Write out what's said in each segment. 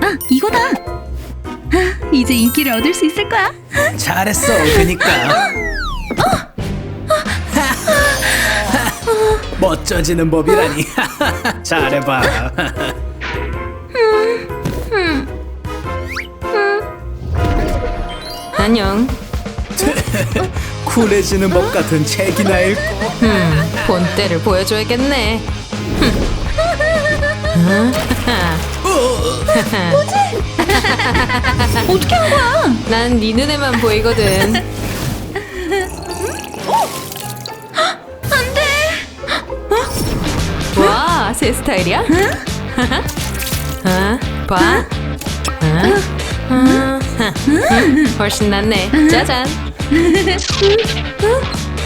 아, 이거다. 아, 이제 인기를 얻을 수 있을 거야. 잘했어 그니까 멋져지는 법이라니 잘해봐 안녕. 쿨해지는 법 같은 책이나 읽고 음, 본때를 보여줘야겠네. 어 떻게 한 거야? 난 네 눈에만 보이거든. 안 돼. 와, 새 스타일이야? 어? 봐. 어? 어? 훨씬 낫네. 짜잔.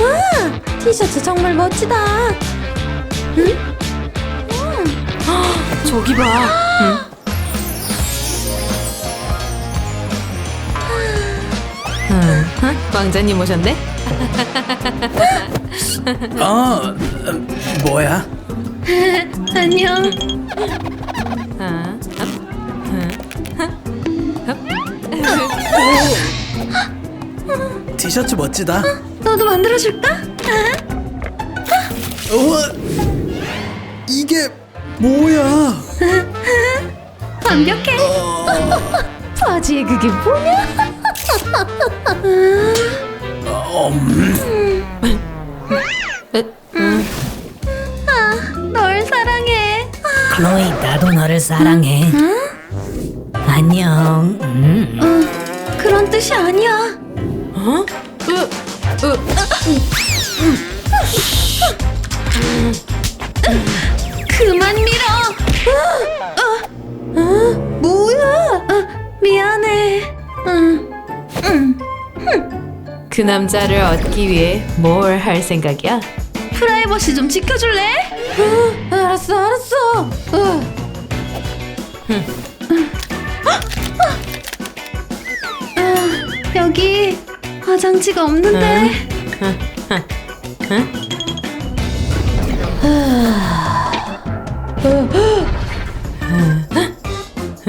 와, 티셔츠 정말 멋지다. 저기 봐. 응? 응, 응? 왕자님 오셨네? 어 음, 뭐야 안녕. 아, 티셔츠 멋지다 너도 만들어줄까? 우와 이게 뭐야 완벽해. 바지에 그게 뭐냐? 아, 널 사랑해. 클로이 나도 너를 사랑해. 안녕. 음. 그런 뜻이 아니야. 어? 그만 밀어. 어, 어, 어, 뭐야? 어, 미안해. 응, 응. 그 남자를 얻기 위해 뭘 할 생각이야? 프라이버시 좀 지켜줄래? 어, 알았어, 알았어. 어. 아, 여기 화장지가 없는데.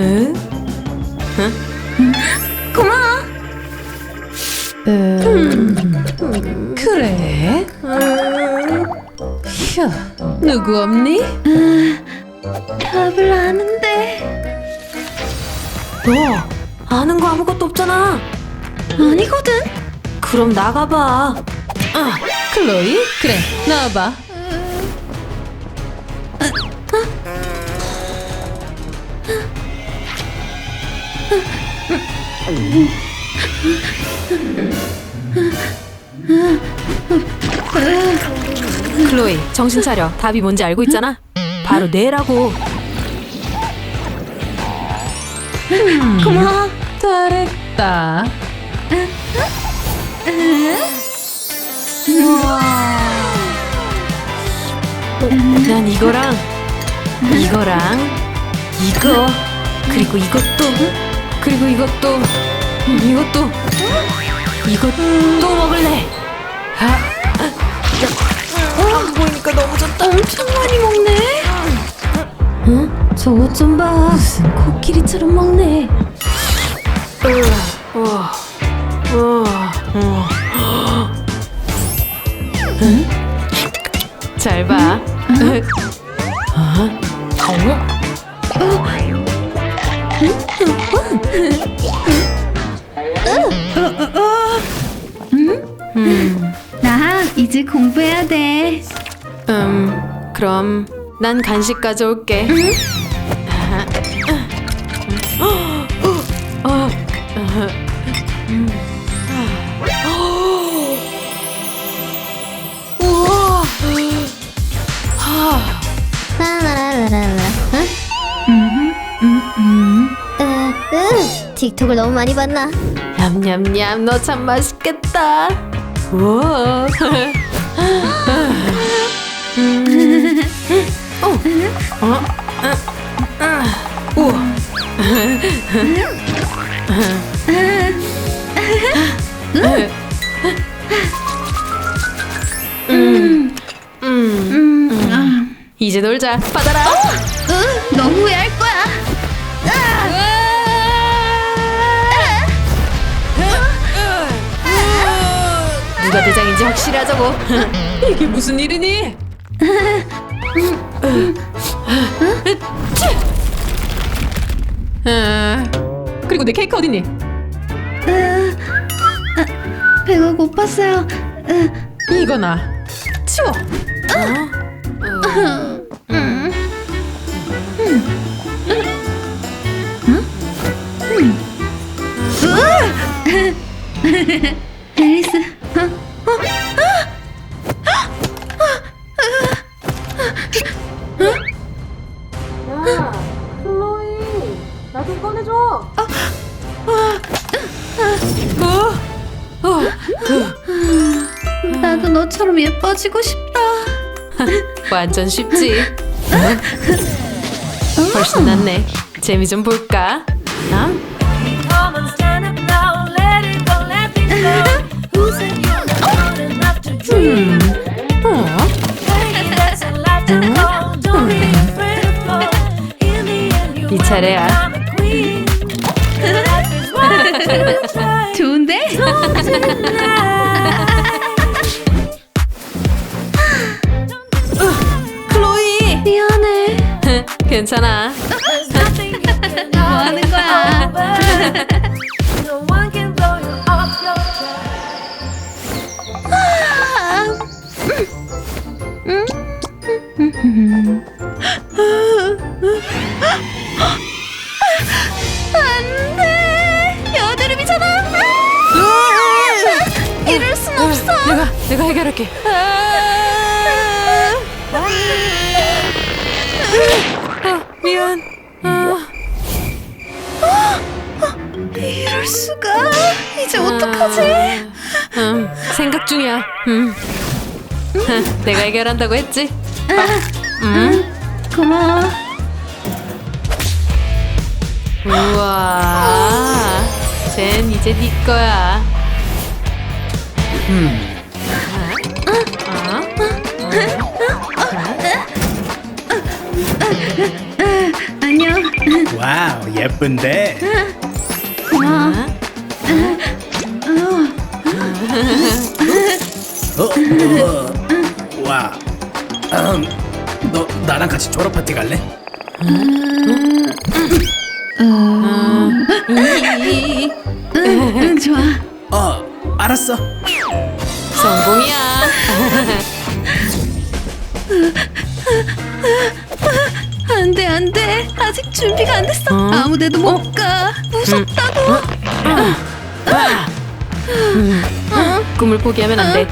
응? 고마워. 그 휴, 누구 없니? 답을 아는데 너 아는 거 아무것도 없잖아. 아니거든. 그럼 나가봐. 아, 클로이? 그래, 나와봐. 클로이, 정신 차려. 답이 뭔지 알고 있잖아. 바로 내라고. 고마워. 잘했다. 난 이거랑 이거랑 이거 그리고 이것도 그리고 이것도 이것도 이것도 먹을래. 아, 안 보이니까 너무 좋다. 엄청 많이 먹네. 응? 저것 좀 봐. 무슨 코끼리처럼 먹네. 우와, 그럼 난 간식 가져올게. 우와. 라라라라라. 응? 으, 으, 틱톡을 너무 많이 봤나? 냠냠냠 너 참 맛있겠다. 우와. 음. 이제 놀자. 받아라. 으, 너 후회할 거야. 누가 대장인지 확실하자고. 이게 무슨 일이니? 아, 그리고 내 케이크 어딨니? 배가 고팠어요. 이거나 치워. 앨리스. 나도 너처럼 예뻐지고 싶다. 완전 쉽지. 훨씬 낫네. 재미 좀 볼까? 어? 괜찮아. 뭐 하는 거야? track. 안돼. 여드름이잖아. 아! 이럴 순 없어. 내가 내가 해결할게. 아, 미안. 아, 이럴 수가. 이제 어떡하지? 음, 생각 중이야. 음. 내가 해결한다고 했지. 고마워. 우와. 쟨 이제 네 거야. 안 와우 예쁜데. 고마워. 어, 어, 와. 음, 너 나랑 같이 졸업 파티 갈래? 응, 좋아. 어, 알았어. 성공이야. 안돼 안돼. 아직 준비가 안 됐어. 어? 아무데도 못 가. 무섭다고. 꿈을 포기하면 안 돼.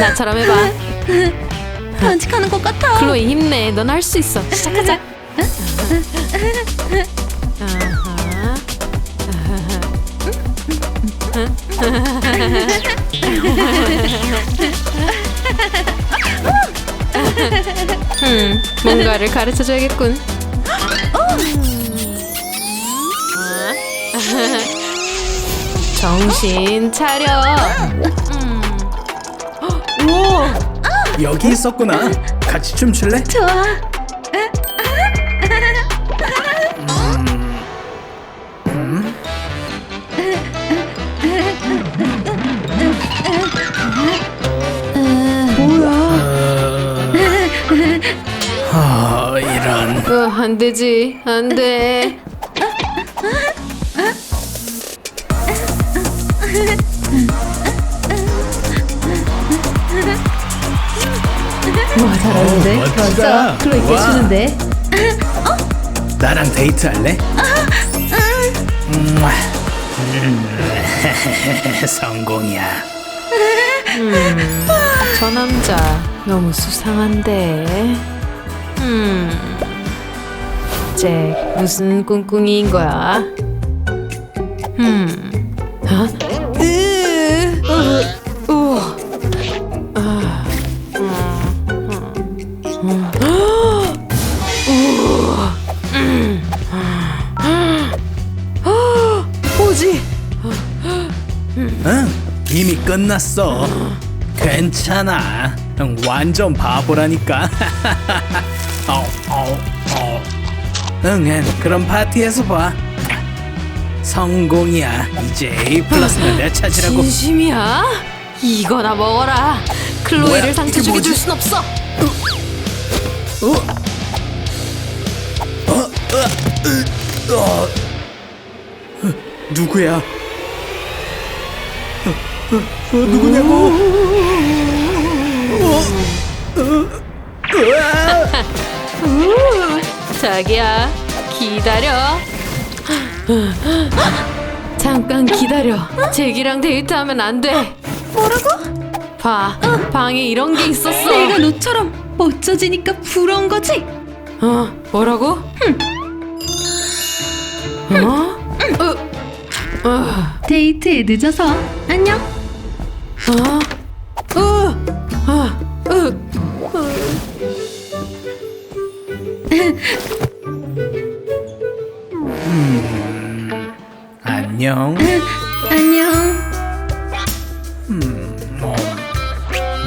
나처럼 해봐. 반칙하는 것 같아. 클로이 힘내. 넌 할 수 있어. 시작하자. 음, 뭔가를 가르쳐 줘야겠군. 정신 차려. 여기 있었구나. 같이 춤출래? 좋아. 아, 어, 안 되지. 안 돼. 와 잘하는데. 멋지다. 클로이 와. 깨주는데. 나랑 데이트할래? 음, 성공이야. 저 남자 너무 수상한데. 음. 잭 무슨 꿍꿍이인 거야? 음. 이미 끝났어. 괜찮아. 응, 완전 바보라니까. 어, 어, 어. 응, 앤, 그럼 파티에서 봐. 성공이야. 이제 A 플러스는 내 차지라고. 진심이야? 이거나 먹어라. 클로이를 뭐야, 상처 이게 주게 뭐지? 둘순 없어. 어, 누구야? 어, 어, 어, 누구냐고? 어, 어, 으아! 자기야, 기다려. 잠깐 기다려. 잭이랑 데이트하면 안 돼. 뭐라고? 봐, 방에 이런 게 있었어. 내가 너처럼 멋져지니까 부러운 거지? 어, 뭐라고? 어? 어? 어? 데이트에 늦어서 안녕. 어? 어? 어? 안녕. 안녕.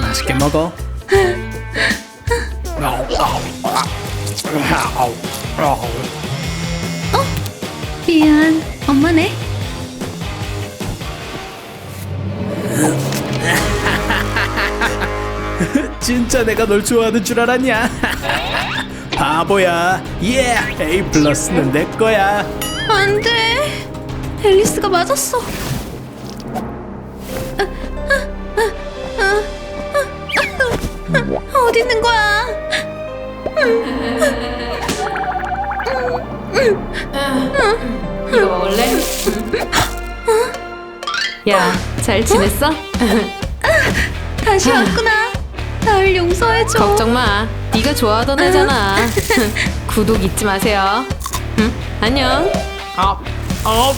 맛있게 먹어. 미안. 엄마네. 진짜 내가 널 좋아하는 줄 알았냐? 바보야. 예, A 플러스는 내 거야. 안 돼. 앨리스가 맞았어. 어디 있는 거야? 이거 먹을래? 야, 잘 지냈어? 다시 왔구나. 날 용서해줘. 걱정 마. 네가 좋아하던 애잖아. 구독 잊지 마세요. 응? 안녕. 아, 아,